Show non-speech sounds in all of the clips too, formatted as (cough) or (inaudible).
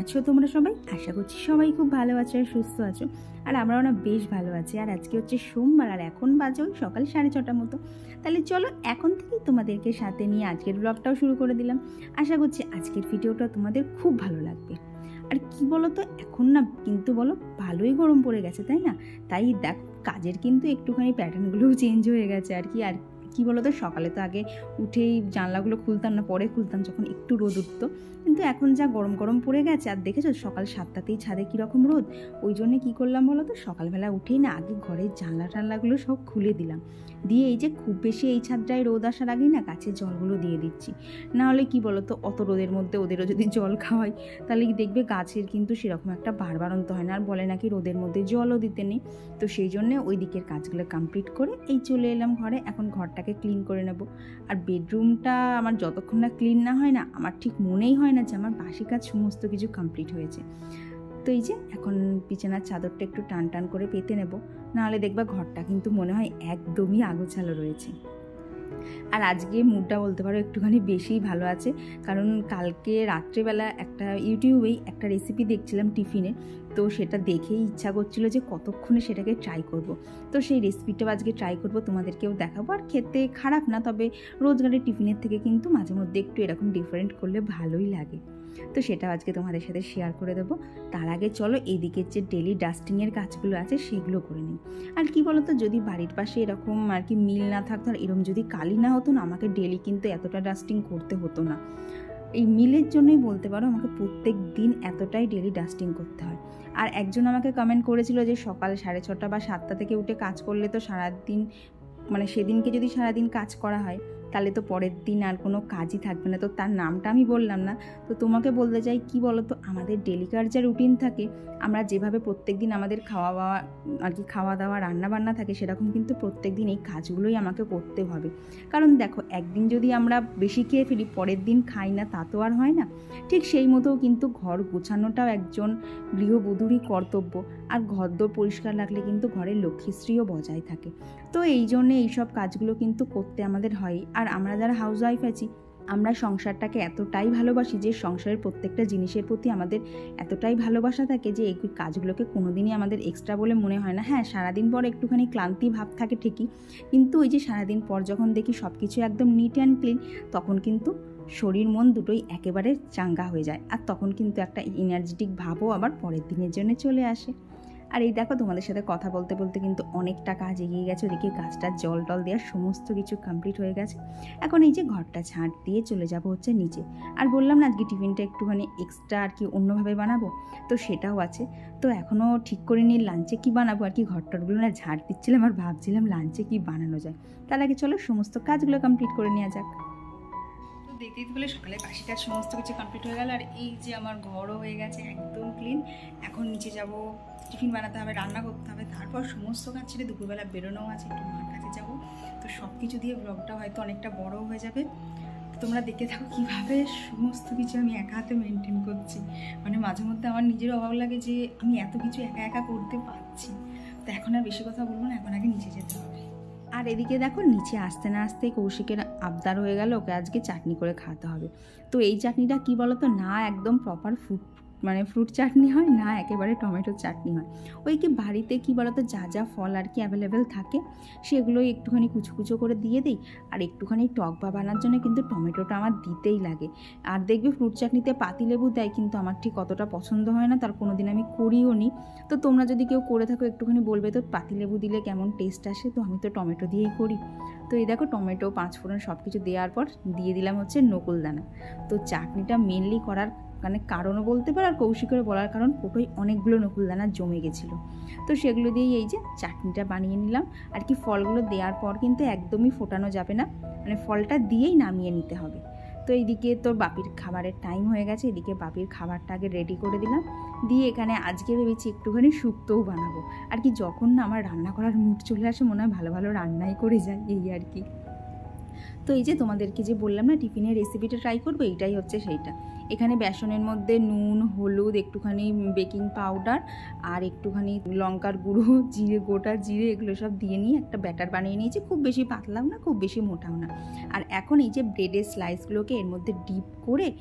আছো তোমরা সবাই? আশা করছি সবাই খুব ভালো আছো আর সুস্থ আছো। আর আমরাও না বেশ ভালো আছি। আর আজকে হচ্ছে সোমবার, আর এখন বাজে ওই সকাল সাড়ে ছটার মতো। তাহলে চলো এখন থেকেই তোমাদেরকে সাথে নিয়ে আজকের ব্লগটাও শুরু করে দিলাম। আশা করছি আজকের ভিডিওটা তোমাদের খুব ভালো লাগবে। আর কি বলো তো এখন না কিন্তু বলো ভালোই গরম পড়ে গেছে, তাই না? তাই দেখ, কাজের কিন্তু একটুখানি প্যাটার্নগুলোও চেঞ্জ হয়ে গেছে আর কি। আর কি তো সকালে তো আগে উঠেই জানলাগুলো খুলতাম না, পরে খুলতাম যখন একটু রোদ উঠতো। কিন্তু এখন যা গরম গরম পড়ে গেছে, আর দেখেছ সকাল সাতটাতেই ছাদে কীরকম রোদ? ওই জন্যে কী করলাম বলো তো সকালবেলা উঠেই না আগে ঘরের জানলা টানলাগুলো সব খুলে দিলাম। দিয়ে এই যে খুব বেশি এই ছাদটায় রোদ আসার আগেই না গাছের জলগুলো দিয়ে দিচ্ছি। না হলে কী বলো তো অত রোদের মধ্যে ওদেরও যদি জল খাওয়াই, তাহলে দেখবে গাছের কিন্তু সেরকম একটা বারবারন্ত হয় না। আর বলে নাকি রোদের মধ্যে জলও দিতে নেই। তো সেই জন্যে ওই দিকের কাজগুলো কমপ্লিট করে এই চলে এলাম ঘরে। এখন ঘরটাকে ক্লিন করে নেব। আর বেডরুমটা আমার যতক্ষণ না ক্লিন না হয় না, আমার ঠিক মনেই হয় না যে আমার বাসি কাজ সমস্ত কিছু কমপ্লিট হয়েছে। তো এই যে, এখন বিছানার চাদরটা একটু টান টান করে পেতে নেব। নাহলে দেখবা ঘরটা কিন্তু মনে হয় একদমই আগোছালো রয়েছে। আর আজকে মুডটা বলতে পারো একটুখানি বেশিই ভালো আছে। কারণ কালকে রাত্রেবেলা একটা ইউটিউবেই একটা রেসিপি দেখছিলাম টিফিনে। তো সেটা দেখেই ইচ্ছা করছিল যে কতক্ষণে সেটাকে ট্রাই করব। তো সেই রেসিপিটাও আজকে ট্রাই করব, তোমাদেরকেও দেখাবো। আর খেতে খারাপ না, তবে রোজগারের টিফিনের থেকে কিন্তু মাঝে মধ্যে একটু এরকম ডিফারেন্ট করলে ভালোই লাগে। তো সেটাও আজকে তোমাদের সাথে শেয়ার করে দেবো। তার আগে চলো এদিকের যে ডেলি ডাস্টিংয়ের কাজগুলো আছে সেগুলো করে নিই। আর কি বলতো, যদি বাড়ির পাশে এরকম আর কি মিল না থাকতো, আর এরকম যদি কালি না হতো না, আমাকে ডেলি কিন্তু এতটা ডাস্টিং করতে হতো না। এই মিলের জন্যই বলতে পারো আমাকে প্রত্যেক দিন এতটাই ডেলি ডাস্টিং করতে হয়। আর একজন আমাকে কমেন্ট করেছিল যে সকাল সাড়ে ছটা বা সাতটা থেকে উঠে কাজ করলে তো সারাদিন মানে সেদিনকে যদি সারাদিন কাজ করা হয় তাহলে তো পরের দিন আর কোনো কাজই থাকবে না। তো তার নামটা আমি বললাম না। তো তোমাকে বলতে চাই, কি বলো তো আমাদের ডেলিকার যা রুটিন থাকে, আমরা যেভাবে প্রত্যেক দিন আমাদের খাওয়া দাওয়া আর কি খাওয়া দাওয়া রান্না বান্না থাকে, সেরকম কিন্তু প্রত্যেক দিন এই কাজগুলোই আমাকে করতে হবে। কারণ দেখো, একদিন যদি আমরা বেশি খেয়ে ফেলি, পরের দিন খাই না, তা তো আর হয় না। ঠিক সেই মতো কিন্তু ঘর গোছানোটাও একজন গৃহবধূরই কর্তব্য। আর ঘরদোর পরিষ্কার রাখলে কিন্তু ঘরের লক্ষ্মীশ্রীও বজায় থাকে। তো এই জন্যে এইসব কাজগুলো কিন্তু করতে আমাদের হয়। আর আমরা যারা হাউস ওয়াইফ আছি, আমরা সংসারটাকে এতটাই ভালোবাসি যে সংসারের প্রত্যেকটা জিনিসের প্রতি আমাদের এতটাই ভালোবাসা থাকে যে এই কাজগুলোকে কোনোদিনই আমাদের এক্সট্রা বলে মনে হয় না। হ্যাঁ সারাদিন পর একটুখানি ক্লান্তি ভাব থাকে ঠিকই, কিন্তু ওই যে সারাদিন পর যখন দেখি সব কিছু একদম নিট অ্যান্ড ক্লিন তখন কিন্তু শরীর মন দুটোই একেবারে চাঙ্গা হয়ে যায়। আর তখন কিন্তু একটা এনার্জেটিক ভাবও আবার পরের দিনের জন্য চলে আসে। আর এই দেখো তোমাদের সাথে কথা বলতে বলতে কিন্তু অনেকটা কাজ এগিয়ে গেছে। ওদিকে গাছটার জল টল দেওয়ার সমস্ত কিছু কমপ্লিট হয়ে গেছে। এখন এই যে ঘরটা ঝাঁট দিয়ে চলে যাব হচ্ছে নিচে। আর বললাম না, আজকে টিফিনটা একটুখানি এক্সট্রা আর কি অন্যভাবে বানাবো, তো সেটাও আছে। তো এখনও ঠিক করে নিয়ে লাঞ্চে কী বানাবো আর কি? ঘরটরগুলো না ঝাড় দিচ্ছিলাম আর ভাবছিলাম লাঞ্চে কী বানানো যায়। তার আগে চলো সমস্ত কাজগুলো কমপ্লিট করে নেওয়া যাক। দেখতেই বলে সকালে বাসি কাজ সমস্ত কিছু কমপ্লিট হয়ে গেল, আর এই যে আমার ঘরও হয়ে গেছে একদম ক্লিন এখন নিচে যাব টিফিন বানাতে হবে, রান্না করতে হবে, তারপর সমস্ত কাজ ছেড়ে দুপুরবেলা বেরোনোও আছে, একটু মার কাছে যাব। তো সব কিছু দিয়ে ব্লগটা হয়তো অনেকটা বড় হয়ে যাবে। তোমরা দেখে থাকো কীভাবে সমস্ত কিছু আমি একা হাতে মেনটেন করছি। মানে মাঝে মধ্যে আমার নিজের অভাব লাগে যে আমি এত কিছু একা একা করতে পারছি। তো এখন আর বেশি কথা বলব না, এখন আগে আর এদিকে দেখো নিচে আসতে না আসতে কৌশিকের আবদার হয়ে গেল, ওকে আজকে চাটনি করে খাওয়াতে হবে। তো এই চাটনিটা কি বলো তো না একদম প্রপার ফুড মানে ফ্রুট চাটনি হয় না একেবারে টমেটোর চাটনি হয়। ওই কি বাড়িতে কি বলতো যা যা ফল আর কি অ্যাভেলেবেল থাকে, সেগুলোই একটুখানি কুচো কুচো করে দিয়ে দিই। আর একটুখানি টক বা বানার জন্য কিন্তু টমেটোটা আমার দিতেই লাগে। আর দেখবে ফ্রুট চাটনিতে পাতি লেবু দেয়, কিন্তু আমার ঠিক অতটা পছন্দ হয় না, তার কোনো দিন আমি করিও নি। তো তোমরা যদি কেউ করে থাকো, একটুখানি বলবে তো, পাতি লেবু দিলে কেমন টেস্ট আসে? তো আমি তো টমেটো দিয়েই করি। তো এই দেখো টমেটো পাঁচ ফোড়ন সব কিছু দেওয়ার পর দিয়ে দিলাম হচ্ছে নকুলদানা। তো চাটনিটা মেনলি করার মানে কারণও বলতে পারো আর কৌশিকের বলার কারণ পোটোই অনেকগুলো নকুলদানা জমে গেছিল। তো সেগুলো দিয়েই এই যে চাটনিটা বানিয়ে নিলাম। আর কি ফলগুলো দেওয়ার পর কিন্তু একদমই ফোটানো যাবে না মানে ফলটা দিয়েই নামিয়ে নিতে হবে। তো এইদিকে তোর বাপির খাবারের টাইম হয়ে গেছে, এদিকে বাপির খাবারটা আগে রেডি করে দিলাম। দিয়ে এখানে আজকে ভেবেছি একটুখানি শুক্তোও বানাবো। আর কি যখন না আমার রান্না করার মুড চলে আসে, মনে হয় ভালো ভালো রান্নাই করে যায় এই আর কি। তো এই যে তোমাদেরকে যে বললাম না, টিফিনের রেসিপিটা ট্রাই করব, এইটাই হচ্ছে সেইটা। এখানে বেসনের মধ্যে নুন, হলুদ, একটুখানি বেকিং পাউডার আর একটুখানি লঙ্কার গুঁড়ো, (laughs) জিরে, গোটা জিরে, এগুলো সব দিয়ে নিয়ে একটা ব্যাটার বানিয়ে নিয়েছি। খুব বেশি পাতলাও না, খুব বেশি মোটাও না। আর এখন এই যে ব্রেডের স্লাইসগুলোকে এর মধ্যে ডিপ করে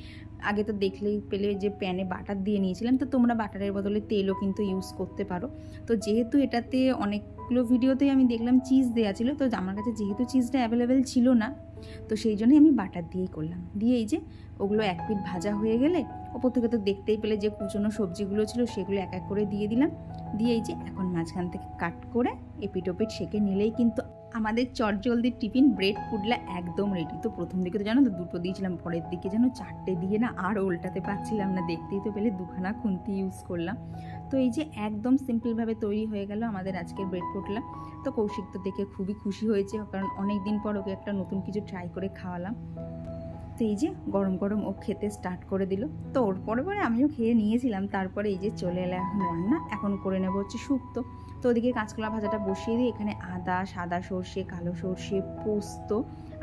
আগে তো দেখলেই পেলে যে প্যানে বাটার দিয়ে নিয়েছিলাম, তো তোমরা বাটারের বদলে তেলও কিন্তু ইউজ করতে পারো। তো যেহেতু এটাতে অনেকগুলো ভিডিওতেই আমি দেখলাম চিজ দেওয়া ছিল, তো আমার কাছে যেহেতু চিজটা অ্যাভেলেবেল ছিল না, তো সেই জন্যই আমি বাটার দিয়েই করলাম। দিয়ে এই যে ওগুলো এক পিট ভাজা হয়ে গেলে, ওপর থেকে তো দেখতেই পেলে যে কুচনো সবজিগুলো ছিল, সেগুলো এক এক করে দিয়ে দিলাম। দিয়ে এই যে এখন মাঝখান থেকে কাট করে এপিট ওপিট সেকে নিলেই কিন্তু আমাদের চটজলদির টিফিন ব্রেড পুডলা একদম রেডি তো প্রথম দিকে তো জানো তো দুটো দিয়েছিলাম, পরের দিকে যেন চারটে দিয়ে না আর উল্টাতে পারছিলাম না, দেখতেই তো পেলে দুখানা খুন্তি ইউজ করলাম। তো এই যে একদম সিম্পলভাবে তৈরি হয়ে গেল আমাদের আজকের ব্রেড পুডলা তো কৌশিক তো দেখে খুবই খুশি হয়েছে, কারণ অনেক দিন পর ওকে একটা নতুন কিছু ট্রাই করে খাওয়ালাম। তো এই যে গরম গরম ও খেতে স্টার্ট করে দিল। তো ওর পরে পরে আমিও খেয়ে নিয়েছিলাম, তারপরে এই যে চলে এলো এখন রান্না। এখন করে নেব হচ্ছে শুক্তো তো ওদিকে কাঁচকলা ভাজাটা বসিয়ে দিই এখানে আদা, সাদা সর্ষে, কালো সর্ষে, পোস্ত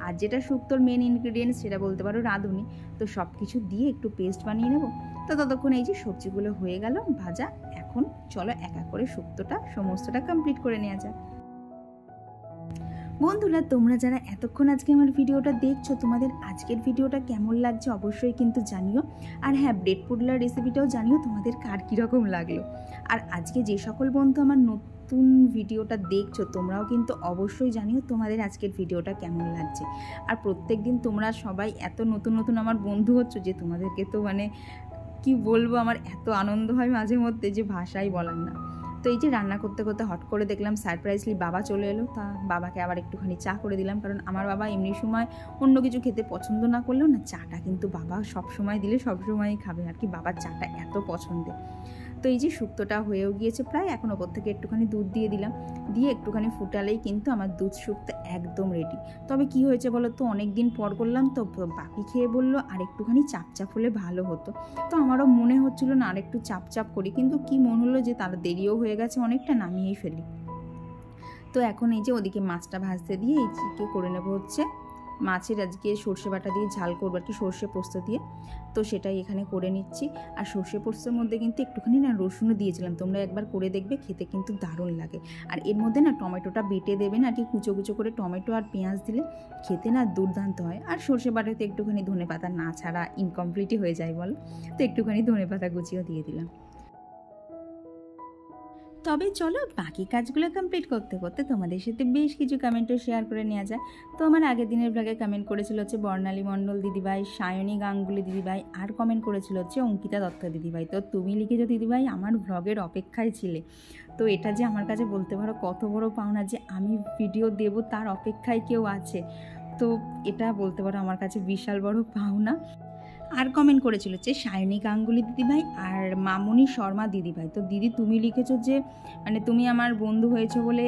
আর যেটা শুক্তোর মেন ইনগ্রিডিয়েন্টস সেটা বলতে পারো রাঁধুনি। তো সব কিছু দিয়ে একটু পেস্ট বানিয়ে নেব। তো ততক্ষণ এই যে সবজিগুলো হয়ে গেল, ভাজা। এখন চলো এক এক করে শুক্তোটা সমস্তটা কমপ্লিট করে নেওয়া যাক। বন্ধুরা, তোমরা যারা এতক্ষণ আজকে আমার ভিডিওটা দেখছ, তোমাদের আজকের ভিডিওটা কেমন লাগছে অবশ্যই কিন্তু জানিও। আর হ্যাঁ ব্রেড পুডলার রেসিপিটাও জানিও তোমাদের কার কীরকম লাগল। আর আজকে যে সকল বন্ধু আমার নতুন ভিডিওটা দেখছ, তোমরাও কিন্তু অবশ্যই জানিও তোমাদের আজকের ভিডিওটা কেমন লাগছে। আর প্রত্যেক দিন তোমরা সবাই এত নতুন নতুন আমার বন্ধু হচ্ছ যে তোমাদেরকে তো মানে কি বলব, আমার এত আনন্দ হয় মাঝে মধ্যে যে ভাষাই বলার না। তো এই যে রান্না করতে করতে হট করে দেখলাম সারপ্রাইজলি বাবা চলে এলো। তা বাবাকে আবার একটুখানি চা করে দিলাম কারণ আমার বাবা এমনি সময় অন্য কিছু খেতে পছন্দ না করলেও না, চাটা কিন্তু বাবা সব সময় দিলে সব সময়ই খাবে। আর কি বাবার চাটা এত পছন্দের। তো এই যে শুক্তোটা হয়েও গিয়েছে, প্রায় এখন ওপর থেকে একটুখানি দুধ দিয়ে দিলাম। দিয়ে একটুখানি ফুটালেই কিন্তু আমার দুধ শুক্তো একদম রেডি তবে কি হয়েছে বলো তো অনেক দিন পর করলাম তো বাপি খেয়ে বলল আর একটুখানি চাপ চাপ হলে ভালো হতো। তো আমারও মনে হচ্ছিল না আর একটু চাপ চাপ করি, কিন্তু কি মনে হলো যে তার দেরিও হয়ে গেছে, অনেকটা নামিয়েই ফেলি। তো এখন এই যে ওদিকে মাছটা ভাজতে দিয়ে এই চিকে করে নেব হচ্ছে মাছের আজকে সর্ষে বাটা দিয়ে ঝাল করব আর কি, সর্ষে পোস্ত দিয়ে। তো সেটাই এখানে করে নিচ্ছি। আর সর্ষে পোস্তের মধ্যে কিন্তু একটুখানি না রসুনও দিয়েছিলাম। তোমরা একবার করে দেখবে, খেতে কিন্তু দারুণ লাগে। আর এর মধ্যে না টমেটোটা বেটে দেবেন আর কি কুচো কুচো করে টমেটো আর পেঁয়াজ দিলে খেতে না দুর্দান্ত হয়। আর সর্ষে বাটাতে একটুখানি ধনে পাতা না ছাড়া ইনকমপ্লিটই হয়ে যায় বলো। তো একটুখানি ধনে পাতা কুচিও দিয়ে দিলাম। তবে চলো বাকি কাজগুলো কমপ্লিট করতে করতে তোমাদের সাথে বেশ কিছু কমেন্টও শেয়ার করে নেওয়া যায় তো আমার আগের দিনের ব্লগে কমেন্ট করেছিল হচ্ছে বর্ণালী মণ্ডল দিদিভাই, সায়নী গাঙ্গুলি দিদিভাই, আর কমেন্ট করেছিল হচ্ছে অঙ্কিতা দত্ত দিদিভাই। তো তুমি লিখেছো, দিদিভাই, আমার ব্লগের অপেক্ষায় ছিলে। তো এটা যে আমার কাছে বলতে পারো কত বড় পাওনা যে আমি ভিডিও দেব, তার অপেক্ষায় কেউ আছে। তো এটা বলতে পারো আমার কাছে বিশাল বড় পাওনা। আর কমেন্ট করেছিল যে, সায়নী গাঙ্গুলি দিদিভাই আর মামনি শর্মা দিদিভাই। তো দিদি, তুমি লিখেছো যে মানে তুমি আমার বন্ধু হয়েছো বলে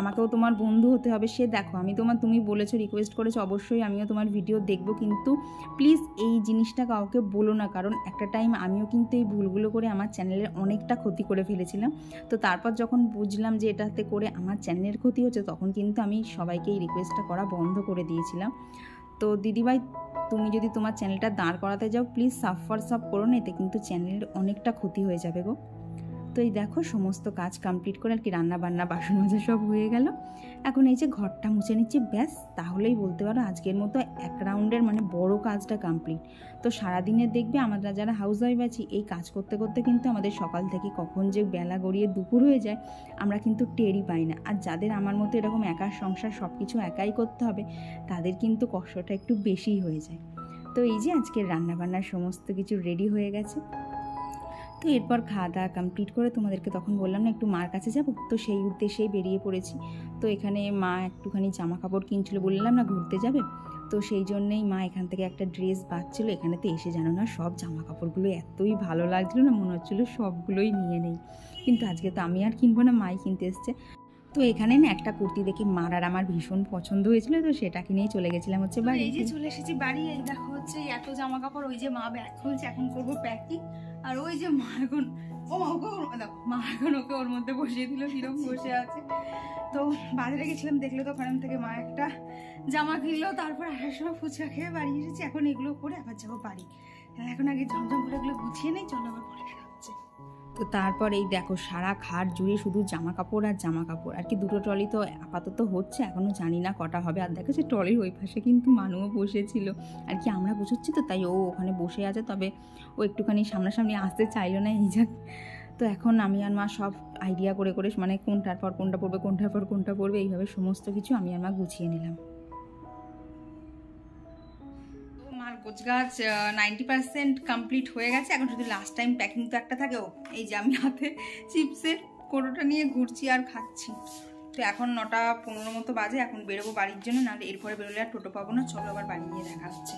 আমাকেও তোমার বন্ধু হতে হবে, সে দেখো, আমি তোমার, তুমি বলেছ রিকোয়েস্ট করেছ, অবশ্যই আমিও তোমার ভিডিও দেখব, কিন্তু প্লিজ এই জিনিসটা কাউকে বলো না, কারণ একটা টাইম আমিও কিন্তু এই ভুলগুলো করে আমার চ্যানেলের অনেকটা ক্ষতি করে ফেলেছিলাম। তো তারপর যখন বুঝলাম যে এটাতে করে আমার চ্যানেলের ক্ষতি হচ্ছে, তখন কিন্তু আমি সবাইকে এই রিকোয়েস্টটা করা বন্ধ করে দিয়েছিলাম। তো দিদিভাই তুমি যদি তোমার চ্যানেলটা দাঁড় করাতে যাও প্লিজ সাফ সাফ করো না এতে কিন্তু চ্যানেলের অনেকটা ক্ষতি হয়ে যাবে গো। তো এই দেখো সমস্ত কাজ কমপ্লিট করে আর কি রান্না বান্না বাসন মাজা সব হয়ে গেল। এখন এই যে ঘরটা মুছে নিচ্ছি, ব্যাস, তাহলেই বলতে পারো আজকের মতো এক রাউন্ডের মানে বড় কাজটা কমপ্লিট তো সারাদিনে দেখবে আমরা যারা হাউস ওয়াইফ আছি, এই কাজ করতে করতে কিন্তু আমাদের সকাল থেকে কখন যে বেলা গড়িয়ে দুপুর হয়ে যায়, আমরা কিন্তু টেরই পাই না। আর যাদের আমার মতো এরকম একা সংসার সব কিছু একাই করতে হবে, তাদের কিন্তু কষ্টটা একটু বেশিই হয়ে যায়। তো এই যে আজকের রান্নাবান্নার সমস্ত কিছু রেডি হয়ে গেছে। তো এরপর খাওয়া দাওয়া কমপ্লিট করে তোমাদেরকে তখন বললাম না একটু মার কাছে যাব। তো সেই উদ্দেশ্যেই বেরিয়ে পড়েছি। তো এখানে মা একটুখানি জামা কাপড় কিনছিল বললাম না ঘুরতে যাবে? তো সেই জন্যেই মা এখান থেকে একটা ড্রেস বাঁচছিল এখানে তো এসে জানো না সব জামা কাপড়গুলো এতই ভালো লাগছিল না মনে হচ্ছিল সবগুলোই নিয়ে নেই। কিন্তু আজকে তো আমি আর কিনবো না মাই কিনতে এসছে। তো এখানে না একটা কুর্তি দেখে মার আর আমার ভীষণ পছন্দ হয়েছিল তো সেটাকে নিয়ে চলে গেছিলাম হচ্ছে বাড়ি এই যে চলে এসেছি বাড়ি এই দেখো হচ্ছে এত জামা কাপড় ওই যে মা ব্যাগ খুলছে এখন করব প্যাকিং আর ওই যে মার্গন ও মা ওকে ওর- দেখো মার্গন ওকে ওর মধ্যে বসিয়ে দিল কিরম বসে আছে। তো বাজারে গেছিলাম দেখল তো ওখান থেকে মা একটা জামা কিনলো তারপর আসার সময় ফুচকা খেয়ে বাড়ি এসেছি এখন এগুলো করে আবার যাব বাড়ি। এখন আগে ঝমঝম করে এগুলো গুছিয়ে নেই চলো আবার পরে তো তারপর এই দেখো, সারা খাট জুড়ে শুধু জামা কাপড় আর জামা কাপড় আর কি দুটো ট্রলি তো আপাতত হচ্ছে এখনও জানি না কটা হবে। আর দেখো যে ট্রলির ওই পাশে কিন্তু মানুও বসেছিল। আর কি আমরা বসেছি তো, তাই ও ওখানে বসে আছে, তবে ও একটুখানি সামনাসামনি আসতে চাইলো না, এই যাক তো এখন আমি আর মা সব আইডিয়া করে করে মানে কোনটার পর কোনটা পড়বে, কোনটার পর কোনটা পড়বে, এইভাবে সমস্ত কিছু আমি আর মা গুছিয়ে নিলাম। গোছগাছ নাইনটি পার্সেন্ট কমপ্লিট হয়ে গেছে। এখন শুধু লাস্ট টাইম প্যাকিং তো একটা থাকে। ও, এই যে আমি হাতে চিপসের কোটোটা নিয়ে ঘুরছি আর খাচ্ছি। তো এখন নটা পনেরো মতো বাজে, এখন বেরোবো বাড়ির জন্য, নাহলে এরপরে বেরোলে আর টোটো পাবো না। চলো আবার বাড়ি গিয়ে দেখা হচ্ছে।